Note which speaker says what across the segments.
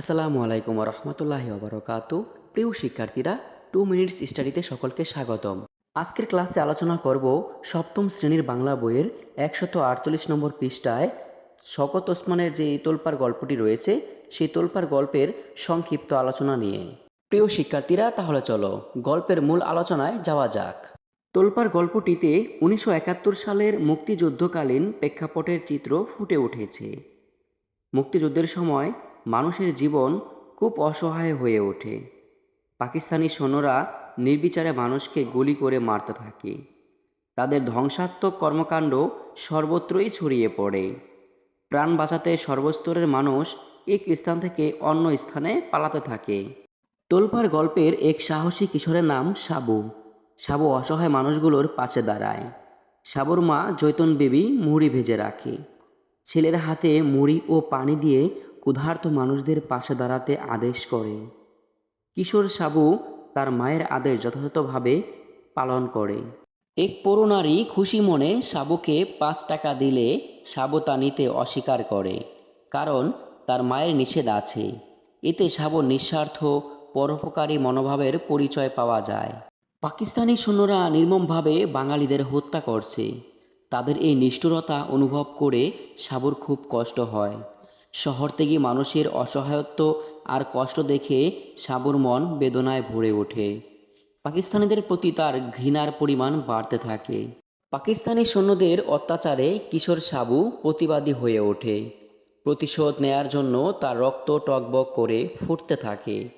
Speaker 1: আসসালামু আলাইকুম রহমতুল্লাহি ওবরকাত। প্রিয় শিক্ষার্থীরা, টু মিনিটস স্টাডিতে সকলকে স্বাগতম। আজকের ক্লাসে আলোচনা করব সপ্তম শ্রেণির বাংলা বইয়ের একশত আটচল্লিশ নম্বর পৃষ্ঠায় শকত ওসমানের যে তোলপার গল্পটি রয়েছে, সেই তোলপার গল্পের সংক্ষিপ্ত আলোচনা নিয়ে। প্রিয় শিক্ষার্থীরা, তাহলে চলো গল্পের মূল আলোচনায় যাওয়া যাক। তোলপার গল্পটিতে উনিশশো একাত্তর সালের মুক্তিযুদ্ধকালীন প্রেক্ষাপটের চিত্র ফুটে উঠেছে। মুক্তিযুদ্ধের সময় মানুষের জীবন খুব অসহায় হয়ে ওঠে। পাকিস্তানি সৈন্যরা নির্বিচারে মানুষকে গুলি করে মারতে থাকে। তাদের ধ্বংসাত্মক কর্মকাণ্ড সর্বত্রই ছড়িয়ে পড়ে। প্রাণ বাঁচাতে সর্বস্তরের মানুষ এক স্থান থেকে অন্য স্থানে পালাতে থাকে। তোলপার গল্পের এক সাহসী কিশোরের নাম সাবু। সাবু অসহায় মানুষগুলোর পাশে দাঁড়ায়। সাবুর মা জৈতন বেবি মুড়ি ভেজে রাখে। ছেলের হাতে মুড়ি ও পানি দিয়ে ক্ষুধার্ত মানুষদের পাশে দাঁড়াতে আদেশ করে। কিশোর সাবু তার মায়ের আদেশ যথাযথভাবে পালন করে। এক পৌর নারী খুশি মনে সাবুকে পাঁচ টাকা দিলে সাবু তা নিতে অস্বীকার করে, কারণ তার মায়ের নিষেধ আছে। এতে সাবু নিঃস্বার্থ, পরোপকারী মনোভাবের পরিচয় পাওয়া যায়। পাকিস্তানি সৈন্যরা নির্মমভাবে বাঙালিদের হত্যা করছে। তাদের এই নিষ্ঠুরতা অনুভব করে সাবুর খুব কষ্ট হয়। শহর থেকে মানুষের অসহায়ত্ব আর কষ্ট দেখে সাবুর মন বেদনায় ভরে ওঠে। পাকিস্তানিদের প্রতি তার ঘৃণার পরিমাণ বাড়তে থাকে। পাকিস্তানি সৈন্যদের অত্যাচারে কিশোর সাবু প্রতিবাদী হয়ে ওঠে। প্রতিশোধ নেয়ার জন্য তার রক্ত টকবক করে ফুটতে থাকে।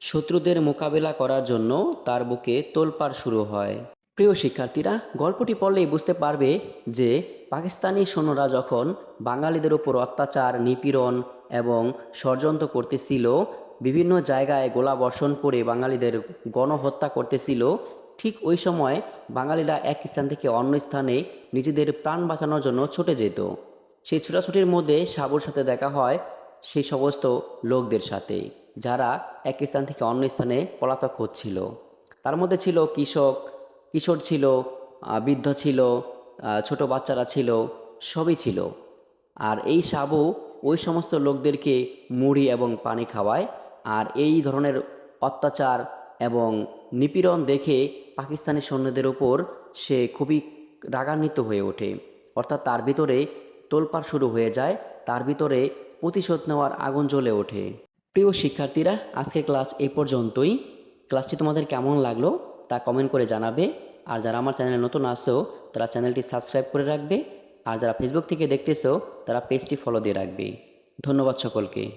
Speaker 1: শত্রুদের মোকাবেলা করার জন্য তার বুকে তোলপাড় শুরু হয়। প্রিয় শিক্ষার্থীরা, গল্পটি পড়লেই বুঝতে পারবে যে পাকিস্তানি সৈন্যরা যখন বাঙালিদের ওপর অত্যাচার, নিপীড়ন এবং ষড়যন্ত্র করতেছিল, বিভিন্ন জায়গায় গোলা বর্ষণ করে বাঙালিদের গণহত্যা করতেছিল, ঠিক ওই সময় বাঙালিরা এক স্থান থেকে অন্য স্থানে নিজেদের প্রাণ বাঁচানোর জন্য ছুটে যেত। সেই ছোটাছুটির মধ্যে সাবুর সাথে দেখা হয় সেই সমস্ত লোকদের সাথে, যারা এক স্থান থেকে অন্য স্থানে পলাতক হচ্ছিল। তার মধ্যে ছিল কৃষক কিশোর ছিল বৃদ্ধ ছিল ছোট বাচ্চারা ছিল, সবই ছিল। আর এই সাবু ওই সমস্ত লোকদেরকে মুড়ি এবং পানি খাওয়ায়। আর এই ধরনের অত্যাচার এবং নিপীড়ন দেখে পাকিস্তানি সৈন্যদের ওপর সে খুবই রাগান্বিত হয়ে ওঠে। অর্থাৎ তার ভিতরে তোলপাড় শুরু হয়ে যায়, তার ভিতরে প্রতিশোধ নেওয়ার আগুন জ্বলে ওঠে। প্রিয় শিক্ষার্থীরা, আজকের ক্লাস এ পর্যন্তই। ক্লাসটি তোমাদের কেমন লাগল তা কমেন্ট করে জানাবে। আর যারা আমার চ্যানেলে নতুন আসছো, তারা চ্যানেলটি সাবস্ক্রাইব করে রাখবে। আর যারা ফেসবুক থেকে দেখতেছো, তারা পেজটি ফলো দিয়ে রাখবে। ধন্যবাদ সকলকে।